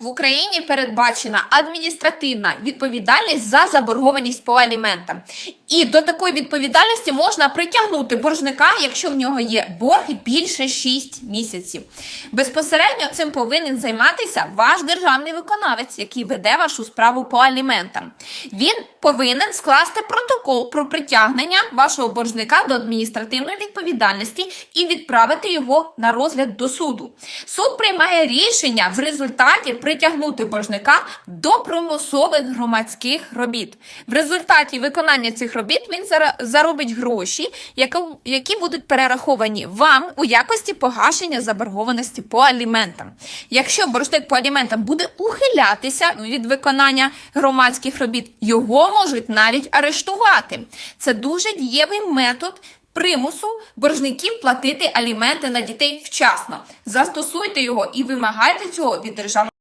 В Україні передбачена адміністративна відповідальність за заборгованість по аліментам. І до такої відповідальності можна притягнути боржника, якщо в нього є борг більше 6 місяців. Безпосередньо цим повинен займатися ваш державний виконавець, який веде вашу справу по аліментам. Він повинен скласти протокол про притягнення вашого боржника до адміністративної відповідальності і відправити його на розгляд до суду. Суд приймає рішення в результаті притягнути боржника до примусових громадських робіт. В результаті виконання цих робіт він заробить гроші, які будуть перераховані вам у якості погашення заборгованості по аліментам. Якщо боржник по аліментам буде ухилятися від виконання громадських робіт, його можуть навіть арештувати. Це дуже дієвий метод примусу боржників платити аліменти на дітей вчасно. Застосуйте його і вимагайте цього від державного.